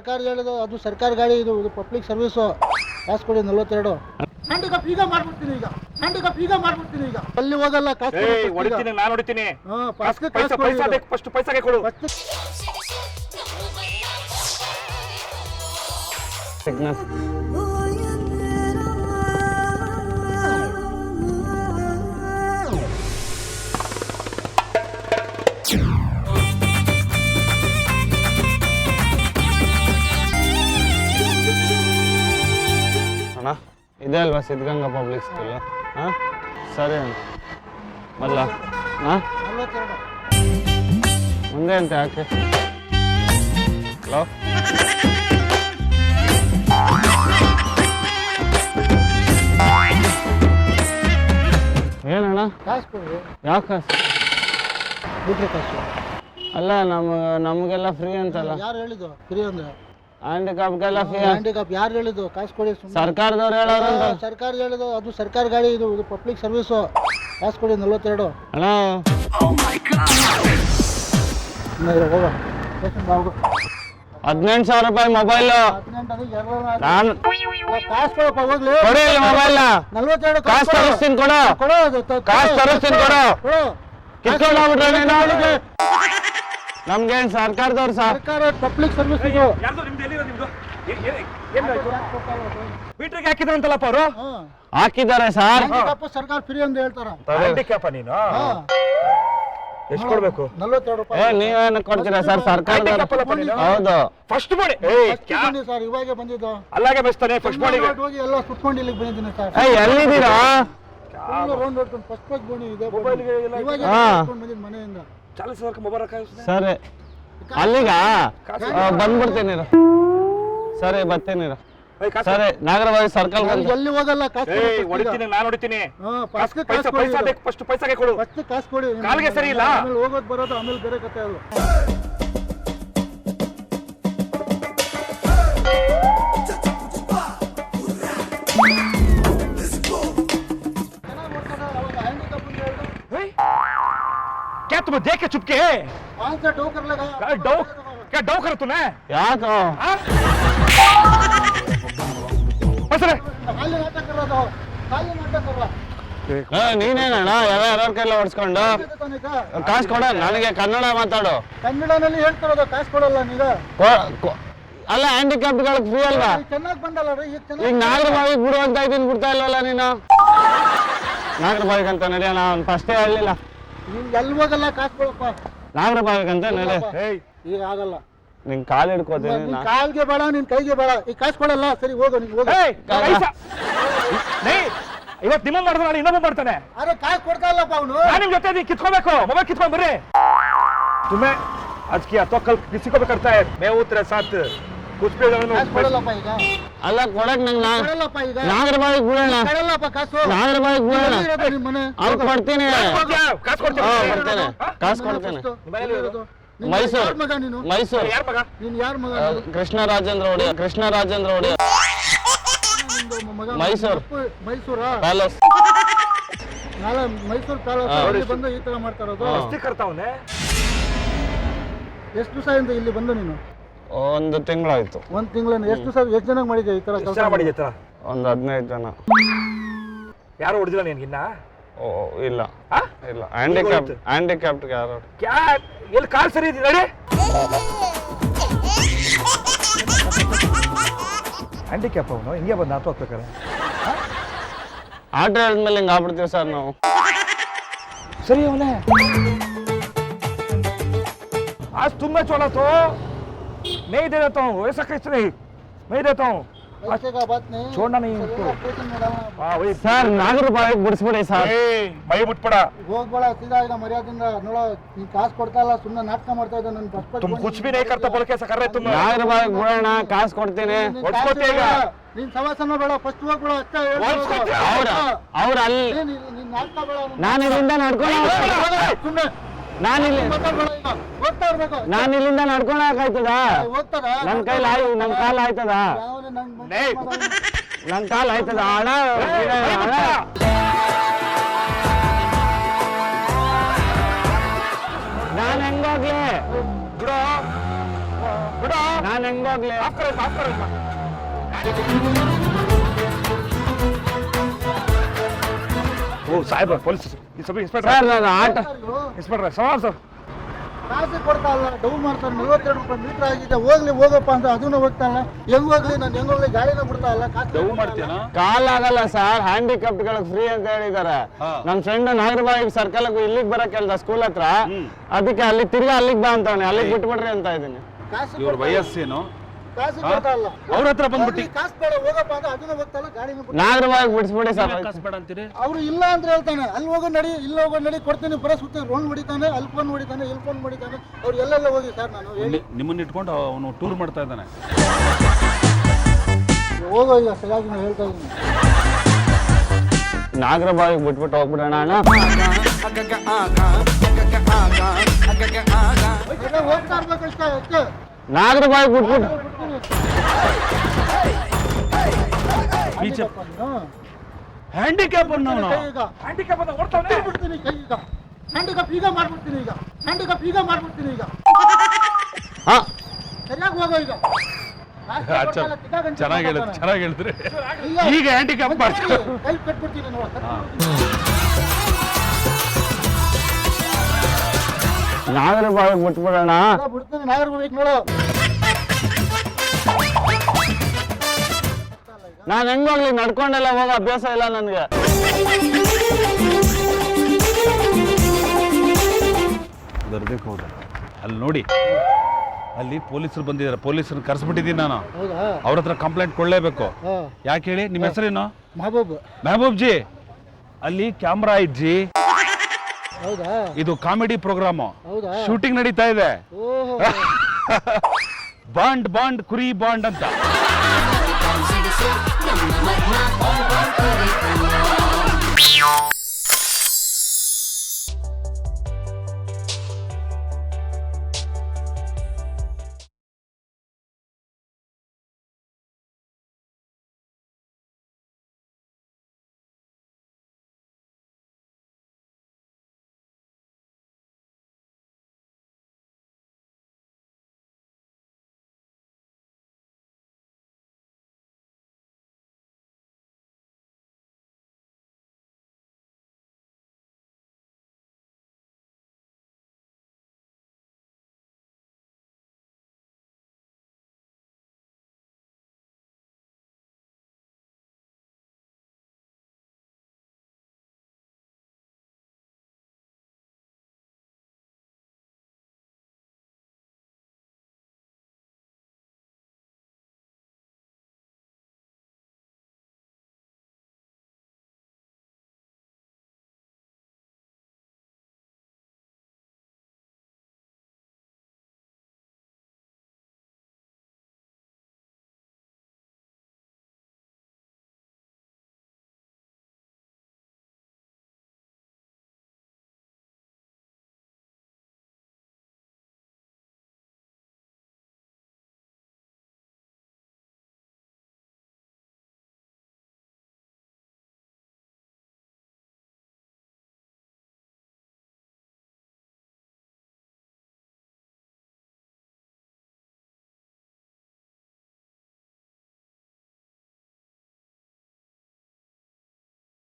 ಸರ್ಕಾರ ಹೇಳಿದು ಅದು ಸರ್ಕಾರ ಗಾಡಿ ಇದು ಇದು ಪಬ್ಲಿಕ್ ಸರ್ವಿಸ್ ಕಾಸು ಕೊಡಿ ನಲ್ವತ್ತೆರಡು. ಹ್ಯಾಂಡಿಕಪ್ ಈಗ ಮಾಡ್ಬಿಡ್ತೀನಿ ಈಗ. ಹ್ಯಾಂಡಿಕಪ್ ಈಗ ಮಾಡ್ಬಿಡ್ತೀನಿ ಈಗ. ಅಲ್ಲಿ ಹೋಗಲ್ಲ ಕಾಸು ಹೊಡಿತೀನಿ ನಾನು ಹೊಡಿತೀನಿ. ಹಾ, ಕಾಸು ಪೈಸಾ ಪೈಸಾ ಬೇಕು ಫಸ್ಟ್ ಪೈಸಾಗೆ ಕೊಡು. First ಇದೆ ಅಲ್ವಾ ಸಿದ್ಧಗಂಗಾ ಪಬ್ಲಿಕ್ ಸ್ಕೂಲ್ ಹಾಂ ಸರಿ ಅಣ್ಣ. ಬಲ್ಲ. ಹಾಂ ಮುಂದೆ ಅಂತ ಯಾಕೆ? ಹಲೋ? ಏನಣ್ಣ? ಕಾಸು ಕೊಡಿ ಯಾವ ಕಾಸು ಅಲ್ಲ ನಮ್ಗೆ ನಮಗೆಲ್ಲ ಫ್ರೀ ಅಂತಲ್ಲ. ಯಾರು ಹೇಳಿದ್ದು? ಫ್ರೀ ಅಂದ್ರೆ? ಹ್ಯಾಂಡಿಕ್ಯಾಪ್ಗೆಲ್ಲ ಹ್ಯಾಂಡಿಕಪ್ ಯಾರು ಹೇಳಿದ್ದು? ಕಾಸು ಕೊಡಿ ಸರ್ಕಾರದವ್ರು ಹೇಳೋರಂತ ಸರ್ಕಾರ ಹೇಳಿದು ಅದು ಸರ್ಕಾರ ಗಾಡಿ ಇದು ಇದು ಪಬ್ಲಿಕ್ ಸರ್ವಿಸು ಕಾಸು ಕೊಡಿ ನಲ್ವತ್ತೆರಡು. ಅಣ್ಣ ಸುಮ್ನೆ ಹೋಗ. ಹದಿನೆಂಟು ಸಾವಿರ ರೂಪಾಯಿ ಮೊಬೈಲ್ ಹದಿನೆಂಟು ಅದು ಎರಡು ನಾನು ಕಾಸು ಕೊಡಪ್ಪ ಹೋಗ್ಲಿ. ಕೊಡಿ ಇಲ್ಲಿ ಮೊಬೈಲ್ನ ನಲ್ವತ್ತೆರಡು ಕಾಸು ತರಿಸ್ತೀನಿ ಕೊಡು. ಕೊಡು ಅದು ತ- ಕಾಸು ತರಿಸ್ತೀನಿ ಕೊಡು. ಕೊಡು. ಕಿತ್ಕೊಂಡು ಹೋಗ್ಬಿಟ್ರೆ ನೀನು. ನಮ್ಗೇನ್ ಸರ್ಕಾರದವ್ರು ಸರ್? ಸರ್ಕಾರ ಪಬ್ಲಿಕ್ ಸರ್ವಿಸ್ ಇದು. ಯಾರ್ದು? ನಿಮ್ದು ಎಲ್ಲಿರೋ ನಿಮ್ದು? ಏ- ಏ- ಏನ್ ಬೇಕು ಮೀಟ್ರಿಗೆ ಹಾಕಿದ್ರಂತಲ್ಲಪ್ಪ ಅವರು? ಹಾ. ಹಾಕಿದ್ದಾರೆ ಸರ್. ಸರ್ಕಾರ ಫ್ರೀ ಅಂತ ಹೇಳ್ತಾರ. ಹ್ಯಾಂಡಿಕ್ಯಾಪ ನೀನು? ಎಷ್ಟು ಕೊಡ್ಬೇಕು? ನಲ್ವತ್ತೆರಡು ಏ ರೂಪಾಯಿ ನೀವೇನು ಕೊಡ್ತೀರಾ ಸರ್? ಸರ್ಕಾರದವ್ರು ಹ್ಯಾಂಡಿಕ್ಯಾಪ್ ನೀನು? ಹೌದು. ಫಸ್ಟ್ ಮಾಡಿ. ಏಯ್ ಫಸ್ಟ್ ಕ್ಯಾ ಬನ್ನಿ ಸರ್ ಇವಾಗೆ ಬಂದಿದ್ದು. ಅಲ್ಲಾಗೆ ಬೆಸ್ತಾನೆ ಫಸ್ಟ್ ಮಾಡಿ ಹೋಗಿ ಎಲ್ಲ ಸುತ್ಕೊಂಡು ಇಲ್ಲಿಗೆ ಬಂದಿದ್ದೀನಿ ಸರ್. ಏ ಎಲ್ಲಿದ್ದೀರಾ? ರೌಂಡ್ ಹೊಡ್ಕೊಂಡು ಫಸ್ಟ್ ಪೇಜ್ ಬೋಣಿ ಇದೆ ಮೊಬೈಲ್ಗೆ ಎಲ್ಲ ಇವಾಗ ಹಾ. ಬಂದಿದ್ದು ಮನೆಯಿಂದ. ಚಾಲಿಸ್ ವರ್ಕ್ ಮೊಬೈಲ್ ಹಾಕಿಸ್ನೆ ಸರಿ ಅಲ್ಲಿಗ? ಬಂದ್ಬಿಡ್ತೇನೆ ಇರು. ಸರಿ ಬರ್ತೇನೆ ಸರಿ ನಾಗರಬಾವಿ ಸರ್ಕಲ್ ಬಂದು. ಎಲ್ಲಿ ಹೋಗಲ್ಲ ಕಾಸು ಹೊಡಿತೀನಿ ನಾನು ಹೊಡಿತೀನಿ. ಪೈಸಾ ಬೇಕು ಫಸ್ಟ್ ಪೈಸಾಗೆ ಕೊಡು. ಫಸ್ಟ್ ಕಾಸು ಕೊಡಿ. ಕಾಲಿಗೆ ಸರಿ ಇಲ್ಲ. ಹೋಗೋದು ಬರೋದು ಆಮೇಲೆ ಬೇರೆ ಕತೆ ಅದು. क्या तुम्हें देख के चुपके पाँच से डो कर लेगा क्या डौ क्या डौ कर तूने ಯಾಕೋ हाँ? बस रे खाली नाटक कर रहा था खाली नाटक कर रहा ಏ ನೀನೇನಣ್ಣ ಎಲ್ಲ ಯಾರ್ಯಾರ ಕೈಲ ಹೊಡ್ಸ್ಕೊಂಡು ತಾನೇ ಈಗ ಕಾಸು ಕೊಡ ನನಗೆ ಕನ್ನಡ ಮಾತಾಡು ಕನ್ನಡನಲ್ಲಿ ಹೇಳ್ತಿರೋದು ಕಾಸು ಕೊಡಲ್ಲ ನೀಗ ಕೊ- ಕೊ- ಅಲ್ಲ ಹ್ಯಾಂಡಿಕ್ಯಾಪ್ಟ್ಗಳಿಗೆ ಫ್ರೀ ಅಲ್ವಾ ಚೆನ್ನಾಗಿ ಬಂದಲ್ಲ ರೀ ಈಗ ಈಗ ಚೆನ್ನಾಗಿ ನಾಗರಬಾವಿಗೆ ಬಿಡು ಅಂತ ಇದೀನಿ ಬಿಡ್ತಾ ಇಲ್ವಲ್ಲ ನೀನು ನಾಗರಬಾವಿಗೆ ಅಂತ ನಡೆಯ ನಾನು ಫಸ್ಟೇ ಹೇಳಲಿಲ್ಲ ನೀನ್ ಎಲ್ಲಿ ಹೋಗಲ್ಲ ಕಾಸು ಕೊಡಪ್ಪ ನಾಗರಬಾವಿಗೆ ಅಂತ ನಡೆ ಏಯ್ ಈಗ ಆಗಲ್ಲ ನಿಂಗೆ ಕಾಲು ಹಿಡ್ಕೋತೀನಿ ನಿನ್ ನಾ ಕಾಲ್ಗೆ ಬೇಡ ನಿನ್ ಕೈಗೆ ಬೇಡ ಈ ಕಾಸು ಕೊಡಲ್ಲ ಸರಿ ಹೋಗು ನೀನ್ ಹೋಗು ಏಯ್ ಪೈಸಾ नहीं ಇವತ್ತು ನಿಮ್ಮ ಮಾಡಿದ್ರೆ ನಾನು ಇನ್ನೊಬ್ಬ ಮಾಡ್ತಾನೆ ಅರೆ ಕಾಸು ಕೊಡ್ತಾ ಇಲ್ಲಪ್ಪ ಅವನು ನಾನು ನಿಮ್ ಜೊತೆ ಇದೀನಿ, ಕಿತ್ಕೋಬೇಕು ಮೊಬೈಲ್ ಕಿತ್ಕೊಂಡ್ ಬರ್ರಿ तुम्हें आज किया तो कल किसी को भी करता है मैं हूँ तेरे साथ ಅಲ್ಲ ಕೊಡಕ್ ನಂಗೆ ನಾಗರ ಬಾಯಿಗೆ ಬೀಳೋಣ. ನಾಗರ ಬಾಯಿಗೆ ಬೀಳೋಣ. ಅವ್ರು ಕೊಡ್ತೀನಿ. ಕೊಡ್ತೇನೆ. ಕಾಸು ಕೊಡ್ತೇನೆ. ಮೈಸೂರು. ಮೈಸೂರು. ಕೃಷ್ಣ ರಾಜೇಂದ್ರ ಒಡೆಯ ಕೃಷ್ಣ ರಾಜೇಂದ್ರ ಒಡೆಯ ಮೈಸೂರು. ಮೈಸೂರಾ. ಪ್ಯಾಲೇಸ್. ನಾಳೆ ಮೈಸೂರು ಪ್ಯಾಲೇಸ್ ಬಂದು ಈ ತರ ಮಾಡ್ತಾ ಇರೋದು. ಎಷ್ಟು ದಿವಸ ಇಲ್ಲಿ ಬಂದು ನೀನು? ಒಂದು ತಿಂಗಳಾಯ್ತು. ಒಂದು ತಿಂಗಳ ಎಷ್ಟು ಸರ್ ಎಷ್ಟು ಜನ ಮಾಡಿದ್ದೆ ಈ ತರ ಕೆಲಸ? ಮಾಡಿದೆ ತರ ಒಂದು ಹದಿನೈದು ಜನ. ಯಾರು ಹೊಡೆದಿಲ್ಲ ನಿನ್ಗೆ ಇನ್ನ? ಓ ಇಲ್ಲ. ಇಲ್ಲ. ಹ್ಯಾಂಡಿಕ್ಯಾಪ್ ಹ್ಯಾಂಡಿಕ್ಯಾಪ್ಟ್ಗೆ ಯಾರು ಕ್ಯಾ ಎಲ್ಲಿ ಕಾಲ್ ಸರಿ ಇದೆ? ನೋಡಿ. ಹ್ಯಾಂಡಿಕ್ಯಾಪ್ ಅವನು? ಹಿಂಗೆ ಬಂದು ನಾತು ಹಾಕ್ಬೇಕಾರೆ ಆಟ ಹೇಳಿದ್ಮೇಲೆ ಹಿಂಗೆ ಆಗ್ಬಿಡ್ತೀವಿ ಸರ್ ನಾವು. ಸರಿ ಅವನೇ. ಆಸ್ ತುಂಬ ಚೋಲತ್ತು नहीं दे देता हूँ ऐसा कैसे नहीं नहीं देता हूँ पैसे का बात नहीं छोड़ना नहीं सर, उनको। ಎಲ್ಲ ಸ್ಟೇಷನ್ ಮೇಲೆ ಅವ. हाँ वही ಸರ್ ನಾಗರಬಾವಿಗೆ ಬಿಡಿಸ್ಬಿಡಿ ಸರ್ ಮೈ ಬಿಟ್ಬಿಡ ಹೋಗ್ಬೇಡ ಸೀದಾ ಈಗ ಮರ್ಯಾದಿಂದ ನೋಡೋ ನೀನ್ ಕಾಸು ಕೊಡ್ತಾ ಇಲ್ಲ ಸುಮ್ಮನೆ ನಾಟಕ ಮಾಡ್ತಾ ಇದ್ದ ನನ್ನ ಬಸ್ तुम कुछ भी नहीं करता बोल के ऐसा कर रहे तुम ನಾಗರಬಾವಿಗೆ ಬಿಡೋಣ ಕಾಸು ಕೊಡ್ತೀನಿ ಹೊಡ್ಸ್ಕೊತೀಯ ಈಗ? ನೀನ್ ಸವಾಸನ ಬೇಡ ಫಸ್ಟ್ ಹೋಗ್ಬೇಡ ಅಷ್ಟೇ ಹೇಳ್ತಿರೋದು. ಹೊಡ್ಸ್ಕೊತೀಯ? ಅವ್ರ ಅವ್ರ ಅಲ್ಲಿ ನೀನ್- ನೀನ್- ನೀನ್ ನಾಟಕ ಬೇಡ ಅವ್ನು. ನಾನು ಇಲ್ಲಿಂದ ನಡ್ಕೊಂಡು ಸುಮ್ನೆ ನಾನು ಇರ್ಬೇಕು. ನಾನು ಇಲ್ಲಿಂದ ನಡ್ಕೊಳಕಾಯ್ತದ ನನ್ ಕೈಲಿ ಆಯ್ ನನ್ನ ಕಾಲು ಆಯ್ತದ? ನನ್ ಕಾಲ ಆಯ್ತದ? ಹಣ ನಾನ್ ನಾನು ಹೆಂಗೋಗ್ಲಿ? ನಾನು ಹೆಂಗೋಗ್ಲಿ? ಓ ಸಾಹೇಬ ಪೊಲೀಸ್ ಇನ್ಸ್ಪೆಕ್ಟರ್ ಸರ್ ನಾನು ಆಟೋ ಇನ್ಸ್ಪೆಕ್ಟರ್ ಸವಾಲ್ ಸರ್. ಕಾಸು ಕೊಡ್ತಾ ಇಲ್ಲ ಡೌ ಮಾಡ್ತಾನೆ ನಲ್ವತ್ತೆರಡು ರೂಪಾಯಿ ಮೀಟರ್ ಆಗಿದೆ ಹೋಗ್ಲಿ ಹೋಗಪ್ಪ ಅಂತ ಅದನ್ನು ಹೋಗ್ತಾ ಇಲ್ಲ. ಹೆಂಗ್ ಹೋಗ್ಲಿ ನಾನು ಹೆಂಗ್ ಹೋಗ್ಲಿ ಗಾಡಿನ ಬಿಡ್ತಾ ಇಲ್ಲ ಕಾಸು ಡವ್ ಮಾಡ್ತೀಯನಾ ಕಾಲ್ ಆಗಲ್ಲ ಸರ್ ಹ್ಯಾಂಡಿಕ್ಯಾಪ್ಟ್ ಗಳಿಗೆ ಫ್ರೀ ಅಂತ ಹೇಳಿದ್ದಾರೆ. ನನ್ನ ಫ್ರೆಂಡ್ ನಾಗರಬಾಯಿ ಸರ್ಕಲ್ ಇಲ್ಲಿಗೆ ಬರಕ್ ಹೇಳ್ದ ಸ್ಕೂಲ್ ಹತ್ರ ಅದಕ್ಕೆ ಅಲ್ಲಿ ತಿರ್ಗಾ ಅಲ್ಲಿಗೆ ಬಾ ಅಂತವನೆ ಅಲ್ಲಿಗೆ ಬಿಟ್ಬಿಡ್ರಿ ಅಂತ ಇದ್ದೀನಿ. ಇವ್ರ ವಯಸ್ಸೇನು? ಅವ್ರ ಹತ್ರ ಬಂದ್ಬಿಟ್ಟು. ಕಾಸು ಬೇಡ ಹೋಗಪ್ಪ ಅಂತ ಅದನ್ನ ಹೋಗ್ತಾ ಇಲ್ಲ ಗಾಡಿನ ಬಿಡ್ತಾ ನಾಗರಬಾಯಿ ಬಿಡಿಸ್ಬಿಡಿ ಸರ್. ಬೇಡ ಅಂತೀರಿ? ಅವ್ರು ಇಲ್ಲ ಅಂತ ಹೇಳ್ತಾನೆ. ಅಲ್ಲಿ ಹೋಗೋ ನಡಿ ಇಲ್ಲ ಹೋಗೋ ನಡಿ ಕೊಡ್ತೀನಿ ಬರ ಸುತ್ತ ರೋನ್ ಹೊಡಿತಾನೆ ಅಲ್ಲಿ ಫೋನ್ ಹೊಡಿತಾನೆ ಇಲ್ಲಿ ಫೋನ್ ಹೊಡಿತಾನೆ. ಅವ್ರು ಎಲ್ಲೆಲ್ಲ ಹೋಗಿ ಸರ್ ನಾನು ಹೇಳಿ. ನಿಮ್ಮನ್ನ ಇಟ್ಕೊಂಡು ಅವನು ಟೂರ್ ಮಾಡ್ತಾ ಇದ್ದಾನೆ. ಹೋಗೋ ಈಗ ಸರಿಯಾಗಿ ನಾನು ಹೇಳ್ತಾ ಇದ್ದೀನಿ. ನಾಗರಬಾಯಿ ಬಿಟ್ಬಿಟ್ಟು ಹೋಗ್ಬಿಡೋಣ ಅಣ್ಣ. ಹೋಗ್ತಾ ಇರ್ಬೇಕಷ್ಟೇ ಅಷ್ಟೇ ನಾಗರಬಾಯಿ ಬಿಟ್ಬಿಟ್ಟು ಈಚೆ ನೀನು ಹ್ಯಾಂಡಿಕ್ಯಾಪ್ ಅನ್ನೋನು ಕೈ ಈಗ ಹ್ಯಾಂಡಿಕ್ಯಾಪ್ ಅಂತ ಓಡ್ತಾವ್ನೆ ಬಿಡ್ತೀನಿ ಕೈ ಈಗ ಹ್ಯಾಂಡಿಕಪ್ ಈಗ ಮಾಡ್ಬಿಡ್ತೀನಿ ಈಗ ಹ್ಯಾಂಡಿಕಪ್ ಈಗ ಮಾಡ್ಬಿಡ್ತೀನಿ ಈಗ ಹಾ ಸರಿಯಾಗಿ ಹೋಗೋ ಈಗ ಅಚ್ಚ ಚೆನ್ನಾಗಿ ಹೇಳಿದ್ ಚೆನ್ನಾಗಿ ಹೇಳಿದ್ರಿ ಈಗ- ಈಗ ಹ್ಯಾಂಡಿಕ್ಯಾಪ್ ಮಾಡ್ತಾರೆ ಕೈ ಕಟ್ಬಿಡ್ತೀನಿ ನೋಡ ನಾಗರಬಾಯಿ ಬಿಟ್ಬಿಡೋಣ ಬಿಡ್ತೀನಿ ನಾಗರ್ಬೇಕು ನೋಡು. ನಾನು ಹೆಂಗೋಗ್ಲಿ ನಡ್ಕೊಂಡೆಲ್ಲ ಹೋಗೋ ಅಭ್ಯಾಸ ಇಲ್ಲ ನನಗೆ. ಬರ್ಬೇಕು ಹೋದ. ಅಲ್ಲಿ ನೋಡಿ ಅಲ್ಲಿ ಪೊಲೀಸರು ಬಂದಿದ್ದಾರೆ ಪೊಲೀಸರು ಕರೆಸ್ಬಿಟ್ಟಿದ್ದೀನಿ ನಾನು. ಹೌದಾ? ಅವ್ರ ಹತ್ರ ಕಂಪ್ಲೇಂಟ್ ಕೊಡಲೇಬೇಕು. ಯಾಕೆ ಹೇಳಿ? ನಿಮ್ಮ ಹೆಸರೇನು? ಮಹಬೂಬ್. ಮೆಹಬೂಬ್ ಜಿ ಅಲ್ಲಿ ಕ್ಯಾಮ್ರಾ ಇಜ್ಜಿ ಹೌದಾ? ಇದು ಕಾಮಿಡಿ ಪ್ರೋಗ್ರಾಮ್. ಹೌದಾ? ಶೂಟಿಂಗ್ ನಡೀತಾ ಇದೆ. ಓಹೋ. ಬಾಂಡ್ ಬಾಂಡ್ ಕುರಿ ಬಾಂಡ್ ಅಂತ. ಸಿಡಿಸಿ ನಮ್ಮ ಮರ್ಮ ಬಾಂಡ್ ಬಾಂಡ್ ಕರೀತಾನ